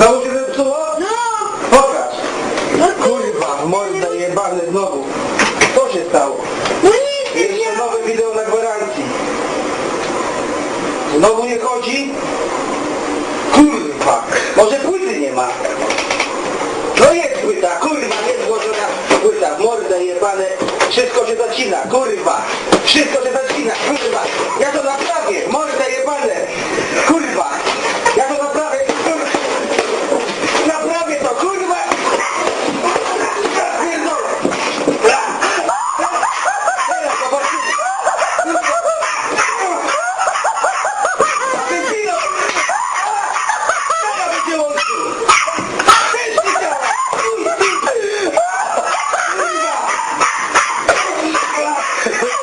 Znowu się zepsuło? No, Pokaż. no Kurwa, morda jebany znowu. Co się stało? No nic, Jeszcze ja... nowe wideo na gwarancji. Znowu nie chodzi? Kurwa, może płyty nie ma. No jest płyta, kurwa, jest włożona płyta, morda jebane, wszystko się zacina, kurwa, wszystko się zacina, kurwa, ja to naprawię, Thank you.